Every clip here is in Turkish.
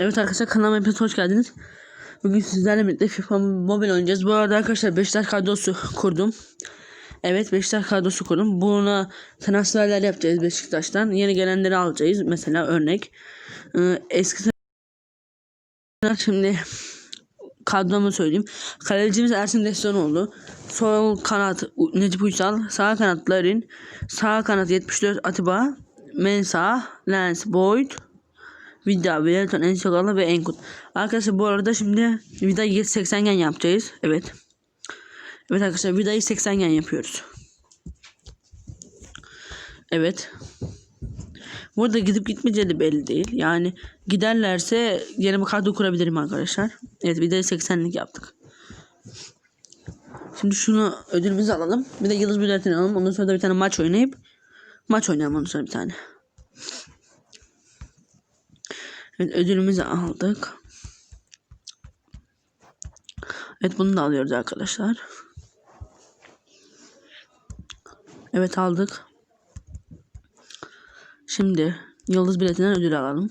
Evet arkadaşlar kanalıma hepiniz hoş geldiniz. Bugün sizlerle birlikte FIFA Mobile oynayacağız. Bu arada arkadaşlar Beşiktaş kadrosu kurdum. Evet Beşiktaş kadrosu kurdum. Buna transferler yapacağız Beşiktaş'tan. Yeni gelenleri alacağız. Mesela örnek. Ee, eski şimdi kadromu söyleyeyim. Kalecimiz Ersin Destanoğlu. Sol kanat Necip Uysal. Sağ kanat Larin. Sağ kanat 74 Atiba. Mensah, Lens, Boyd, Vida, Velton, Ensogalı ve Enkut. Arkadaşlar bu arada şimdi Vida'yı 80 gen yapacağız. Evet. Evet arkadaşlar Vida'yı 80 gen yapıyoruz. Evet. Burada gidip gitmeyeceği de belli değil. Yani giderlerse yeni bir kadro kurabilirim arkadaşlar. Evet Vida'yı 80'lik yaptık. Şimdi şunu ödülümüzü alalım. Bir de yıldız biletini alalım. Ondan sonra da bir tane maç oynayıp maç oynayalım ondan sonra bir tane. Evet ödülümüzü aldık. Evet bunu da alıyoruz arkadaşlar. Evet aldık. Şimdi yıldız biletinden ödül alalım.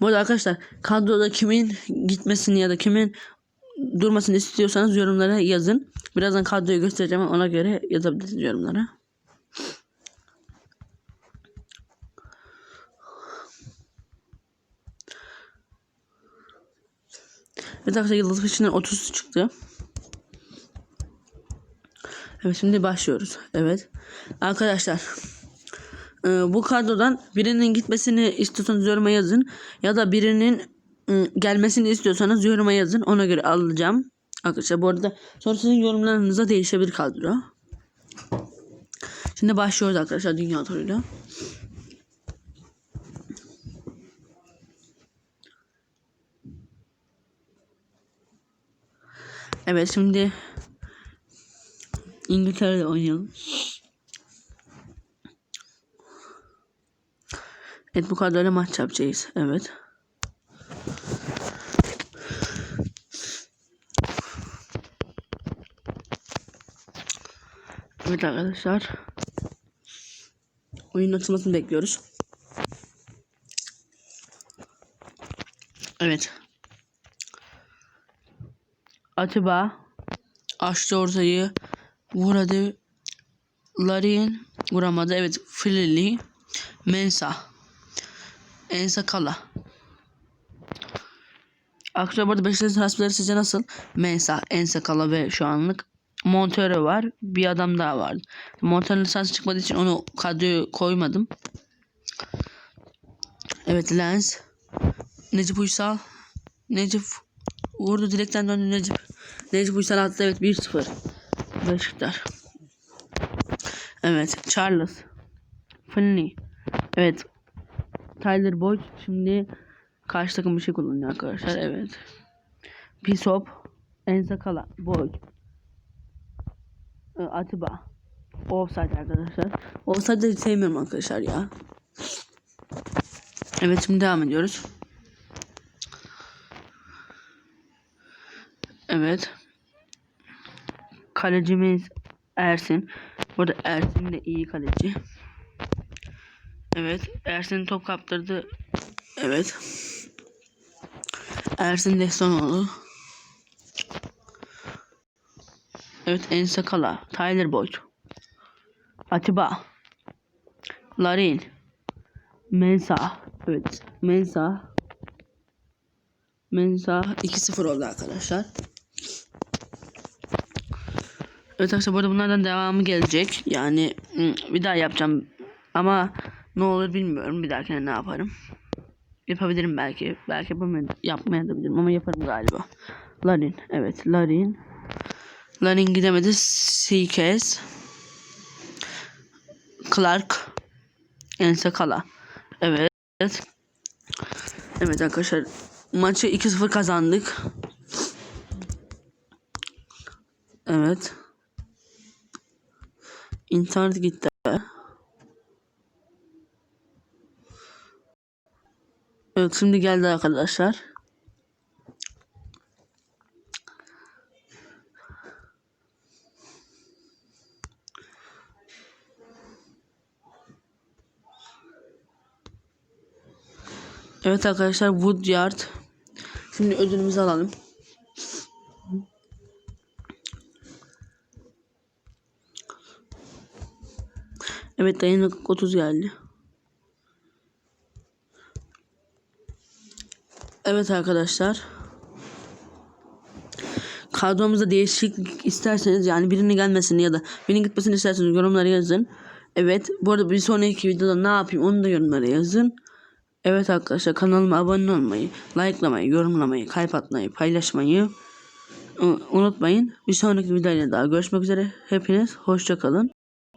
Bu arada arkadaşlar kadroda kimin gitmesini ya da kimin durmasını istiyorsanız yorumlara yazın. Birazdan kadroyu göstereceğim ona göre yazabilirsiniz yorumlara. Evet arkadaşlar yıldız peşinden 30 çıktı. Evet şimdi başlıyoruz. Evet. Arkadaşlar e, bu kadrodan birinin gitmesini istiyorsanız yoruma yazın. Ya da birinin e, gelmesini istiyorsanız yoruma yazın. Ona göre alacağım. Arkadaşlar bu arada sonra sizin yorumlarınıza değişebilir kadro. Şimdi başlıyoruz arkadaşlar dünya turuyla. Evet şimdi İngiltere'de oynayalım. Evet bu kadroyla maç yapacağız. Evet. Evet arkadaşlar. Oyunun açılmasını bekliyoruz. Evet. Atiba açtı ortayı. Vuradı. Larin vuramadı. Evet. Filili. Mensa. Ensa Kala. Arkadaşlar burada Beşiktaş'ın transferleri sizce nasıl? Mensa, Ensa Kala ve şu anlık Montero var. Bir adam daha var. Montero'nun lisansı çıkmadığı için onu kadroya koymadım. Evet Lens. Necip Uysal. Necip vurdu direkten döndü Necip. Necip Uysal attı evet 1-0. Beşiktaş. Evet Charles. Finley. Evet. Tyler Boyd şimdi karşı takım bir şey kullanıyor arkadaşlar. Evet. Pisop. Ensakala. Boyd. Ee, Atiba. Offside arkadaşlar. Offside'ı sevmiyorum arkadaşlar ya. Evet şimdi devam ediyoruz. Evet. Kalecimiz Ersin. Burada Ersin de iyi kaleci. Evet. Ersin top kaptırdı. Evet. Ersin Destanoğlu. Evet Ensakala. Tyler Boyd. Atiba. Larin. Mensa. Evet. Mensa. Mensa 2-0 oldu arkadaşlar. Evet arkadaşlar burada bunlardan devamı gelecek. Yani bir daha yapacağım. Ama ne olur bilmiyorum. Bir dahakine ne yaparım. Yapabilirim belki. Belki yapmayabilirim ama yaparım galiba. Larin. Evet Larin. Larin gidemedi. Seekes. Clark. Ensakala. Evet. Evet arkadaşlar. Maçı 2-0 kazandık. Evet. İnternet gitti. Evet şimdi geldi arkadaşlar. Evet arkadaşlar Woodyard. Şimdi ödülümüzü alalım. Evet dayanıklık 30 geldi. Evet arkadaşlar. Kadromuzda değişiklik isterseniz yani birinin gelmesini ya da birinin gitmesini isterseniz yorumlara yazın. Evet bu arada bir sonraki videoda ne yapayım onu da yorumlara yazın. Evet arkadaşlar kanalıma abone olmayı, likelamayı, yorumlamayı, kalp atmayı, paylaşmayı u- unutmayın. Bir sonraki videoyla daha görüşmek üzere. Hepiniz hoşça kalın.